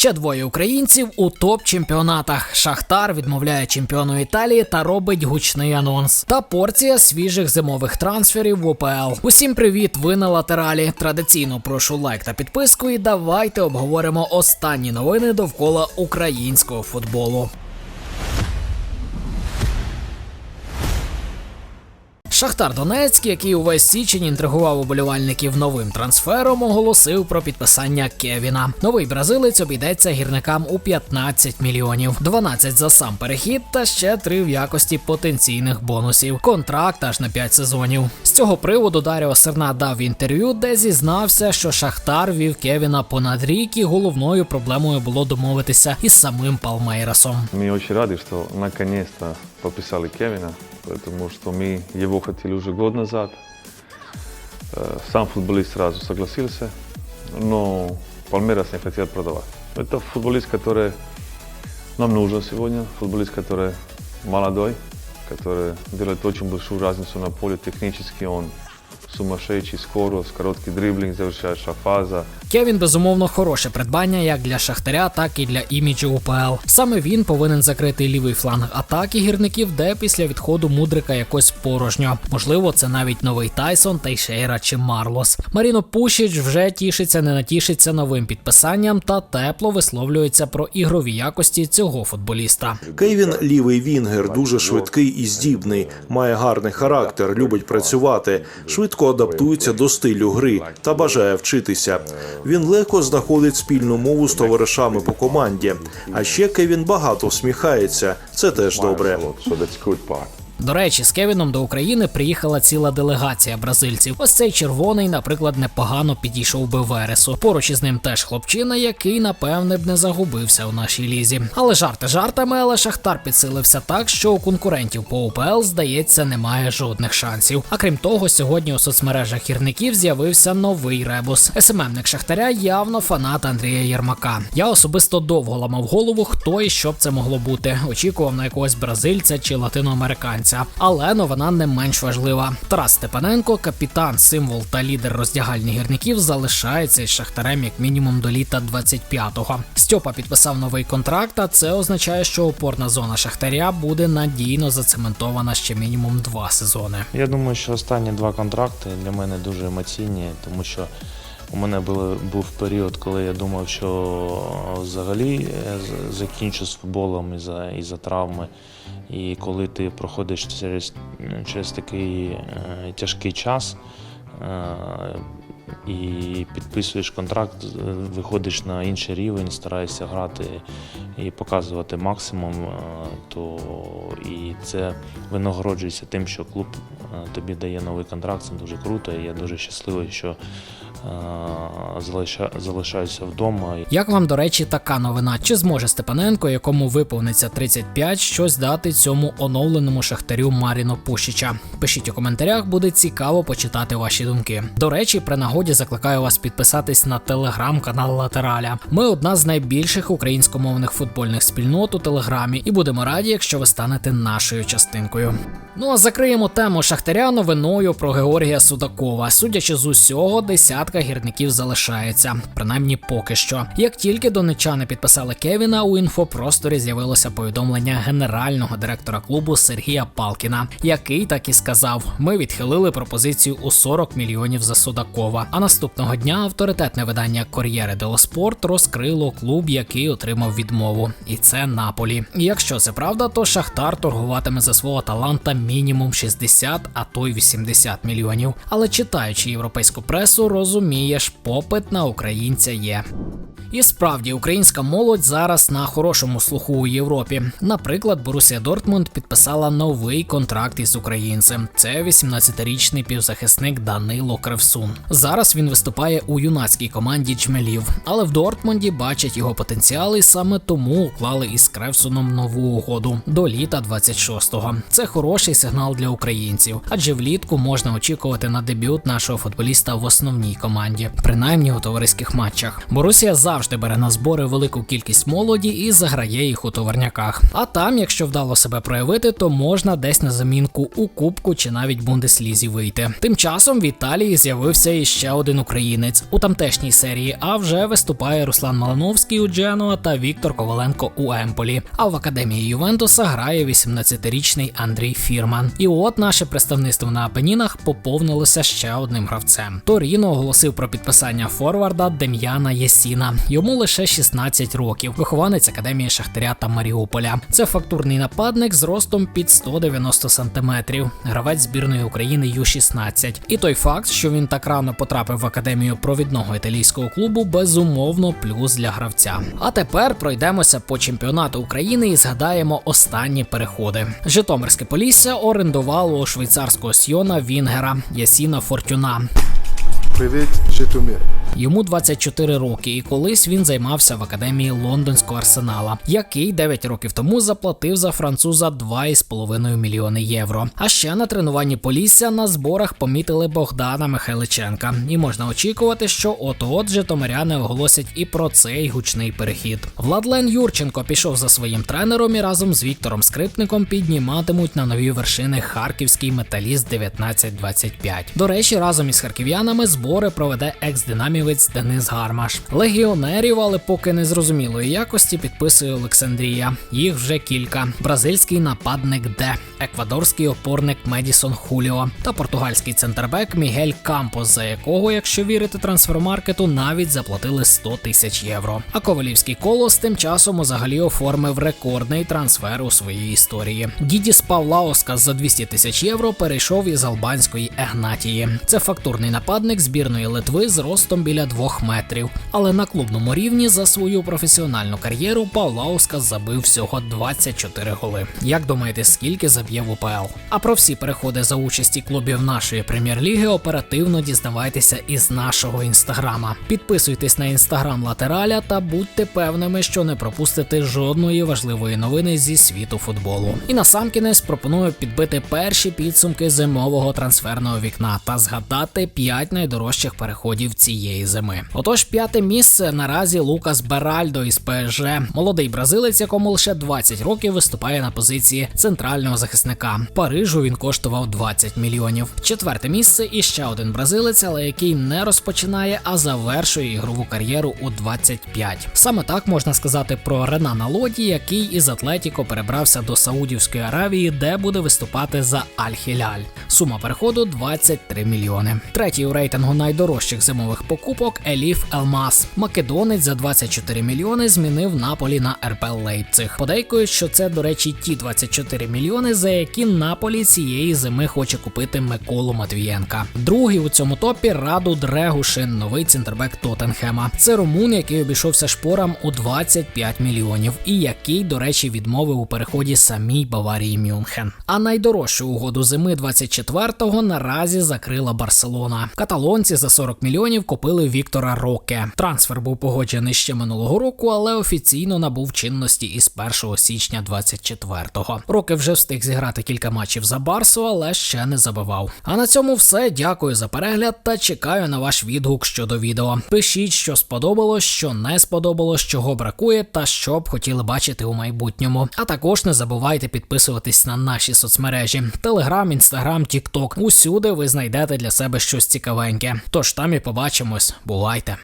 Ще двоє українців у топ-чемпіонатах. Шахтар відмовляє чемпіону Італії та робить гучний анонс. Та порція свіжих зимових трансферів в УПЛ. Усім привіт! Ви на латералі. Традиційно прошу лайк та підписку. І давайте обговоримо останні новини довкола українського футболу. Шахтар Донецьк, який увесь січень інтригував уболівальників новим трансфером, оголосив про підписання Кевіна. Новий бразилець обійдеться гірникам у 15 мільйонів, 12 за сам перехід та ще 3 в якості потенційних бонусів. Контракт аж на 5 сезонів. З цього приводу Даріо Серна дав інтерв'ю, де зізнався, що Шахтар вів Кевіна понад рік, і головною проблемою було домовитися із самим Палмейрасом. Мы очень рады, что наконец-то подписали Кевина, потому что мы его хотели уже год назад. Э, Сам футболист сразу согласился, но Пальмерас не хотел продавать. Это футболист, который нам нужен сегодня, футболист, который молодой, который делает очень большую разницу на поле технически, он сумасшедший, скорость, короткий дриблинг, завершающая фаза. Кевін безумовно хороше придбання як для Шахтаря, так і для іміджу УПЛ. Саме він повинен закрити лівий фланг атаки гірників, де після відходу мудрика якось порожньо. Можливо, це навіть новий Тайсон, Тейшейра чи Марлос. Маріно Пушіч вже тішиться, не натішиться новим підписанням та тепло висловлюється про ігрові якості цього футболіста. Кейвін лівий вінгер, дуже швидкий і здібний, має гарний характер, любить працювати, швидко адаптується до стилю гри та бажає вчитися. Він легко знаходить спільну мову з товаришами по команді. А ще Кевін багато всміхається. Це теж добре. До речі, з Кевіном до України приїхала ціла делегація бразильців. Ось цей червоний, наприклад, непогано підійшов би Вересу. Поруч із ним теж хлопчина, який напевне б не загубився у нашій лізі. Але жарти жартами, але Шахтар підсилився так, що у конкурентів по УПЛ, здається, немає жодних шансів. А крім того, сьогодні у соцмережах гірників з'явився новий ребус. СММник Шахтаря явно фанат Андрія Єрмака. Я особисто довго ламав голову, хто і що б це могло бути. Очікував на якогось бразильця чи латиноамериканця. Але новина не менш важлива. Тарас Степаненко, капітан, символ та лідер роздягальні гірників, залишається із шахтарем як мінімум до літа 25-го. Стьопа підписав новий контракт, а це означає, що опорна зона шахтаря буде надійно зацементована ще мінімум два сезони. Я думаю, що останні два контракти для мене дуже емоційні, тому що у мене були, був період, коли я думав, що взагалі е, закінчу з футболом із-за із травми. І коли ти проходиш через, через такий е, тяжкий час е, і підписуєш контракт, е, виходиш на інший рівень, стараєшся грати і показувати максимум, е, то і це винагороджується тим, що клуб е, тобі дає новий контракт. Це дуже круто. І я дуже щасливий, що е, залишаюся вдома. Як вам, до речі, така новина? Чи зможе Степаненко, якому виповниться 35, щось дати цьому оновленому шахтарю Маріно Пущича? Пишіть у коментарях, буде цікаво почитати ваші думки. До речі, при нагоді закликаю вас підписатись на телеграм-канал Латераля. Ми одна з найбільших українськомовних футбольних спільнот у телеграмі, і будемо раді, якщо ви станете нашою частинкою. Ну а закриємо тему Шахтаря новиною про Георгія Судакова. Судячи з усього, десятка гірників залишається, принаймні поки що. Як тільки донечани підписали Кевіна, у інфопросторі з'явилося повідомлення генерального директора клубу Сергія Палкіна, який так і сказав: ми відхилили пропозицію у 40 мільйонів за Судакова. А наступного дня авторитетне видання Кор'єре дело Спорт розкрило клуб, який отримав відмову, і це Наполі. І якщо це правда, то Шахтар торгуватиме за свого таланта мінімум 60, а то й 80 мільйонів. Але читаючи європейську пресу, розумієш, попит на українця є. І справді українська молодь зараз на хорошому слуху у Європі. Наприклад, Борусія Дортмунд підписала новий контракт із українцем. Це 18-річний півзахисник Данило Кривсун. Зараз він виступає у юнацькій команді Джмелів, але в Дортмунді бачать його потенціал і саме тому уклали із Кревсуном нову угоду до літа 26-го. Це хороший сигнал для українців, адже влітку можна очікувати на дебют нашого футболіста в основній команді, принаймні у товариських матчах. Борусія завжди завжди бере на збори велику кількість молоді і заграє їх у товарняках. А там, якщо вдало себе проявити, то можна десь на замінку у кубку чи навіть бундеслізі вийти. Тим часом в Італії з'явився іще один українець у тамтешній серії. А вже виступає Руслан Малановський у Дженуа та Віктор Коваленко у Емполі. А в академії Ювентуса грає 18-річний Андрій Фірман. І от наше представництво на Апенінах поповнилося ще одним гравцем. Торіно оголосив про підписання форварда Дем'яна Єсіна. Йому лише 16 років. Вихованець академії Шахтаря та Маріуполя. Це фактурний нападник з ростом під 190 сантиметрів. Гравець збірної України Ю-16. І той факт, що він так рано потрапив в академію провідного італійського клубу, безумовно плюс для гравця. А тепер пройдемося по чемпіонату України і згадаємо останні переходи. Житомирське Полісся орендувало у швейцарського сьйона Вінгера Ясіна Фортюна. Привіт, Житомир. Йому 24 роки, і колись він займався в академії лондонського арсенала, який 9 років тому заплатив за француза 2,5 мільйони євро. А ще на тренуванні Полісся на зборах помітили Богдана Михайличенка, і можна очікувати, що от-от житомиряни оголосять і про цей гучний перехід. Владлен Юрченко пішов за своїм тренером і разом з Віктором Скрипником підніматимуть на нові вершини харківський металіст 1925. До речі, разом із харків'янами збори проведе екс-динамівець Денис Гармаш. Легіонерів, але поки не зрозумілої якості підписує Олександрія. Їх вже кілька: бразильський нападник Де, еквадорський опорник Медісон Хуліо та португальський центрбек Мігель Кампос, за якого, якщо вірити трансфермаркету, навіть заплатили 100 тисяч євро. А Ковалівський колос тим часом взагалі оформив рекордний трансфер у своїй історії. Дідіс Павлаускас за 200 тисяч євро перейшов із албанської Егнатії. Це фактурний нападник збірної Литви з ростом біля 2 метрів. Але на клубному рівні за свою професіональну кар'єру Павлаускас забив всього 24 голи. Як думаєте, скільки заб'є в УПЛ? А про всі переходи за участі клубів нашої прем'єр-ліги оперативно дізнавайтеся із нашого інстаграма. Підписуйтесь на інстаграм латераля та будьте певними, що не пропустите жодної важливої новини зі світу футболу. І насамкінець пропоную підбити перші підсумки зимового трансферного вікна та згадати 5 найдорожчих переходів цієї зими. Отож, п'яте місце наразі Лукас Беральдо із ПСЖ. Молодий бразилець, якому лише 20 років виступає на позиції центрального захисника. Парижу він коштував 20 мільйонів. Четверте місце і ще один бразилець, але який не розпочинає, а завершує ігрову кар'єру у 25. Саме так можна сказати про Ренана Лоді, який із Атлетіко перебрався до Саудівської Аравії, де буде виступати за Аль-Хіляль. Сума переходу 23 мільйони. Третій у рейтингу найдорожчих зимових покупок Еліф Елмас. Македонець за 24 мільйони змінив Наполі на РПЛ Лейпциг. Подейкують, що це, до речі, ті 24 мільйони, за які Наполі цієї зими хоче купити Миколу Матвієнка. Другий у цьому топі Раду Дрегушин, новий центрбек Тоттенхема. Це румун, який обійшовся шпорам у 25 мільйонів, і який, до речі, відмовив у переході самій Баварії Мюнхен. А найдорожчу угоду зими 24-го наразі закрила Барселона. Каталонці за 40 мільйонів купили Віктора Роке. Трансфер був погоджений ще минулого року, але офіційно набув чинності із 1 січня 24-го. Роке вже встиг зіграти кілька матчів за Барсу, але ще не забивав. А на цьому все. Дякую за перегляд та чекаю на ваш відгук щодо відео. Пишіть, що сподобалось, що не сподобалось, чого бракує та що б хотіли бачити у майбутньому. А також не забувайте підписуватись на наші соцмережі: Телеграм, Інстаграм, Тікток. Усюди ви знайдете для себе щось цікавеньке. Тож там і побачимось. Бувайте!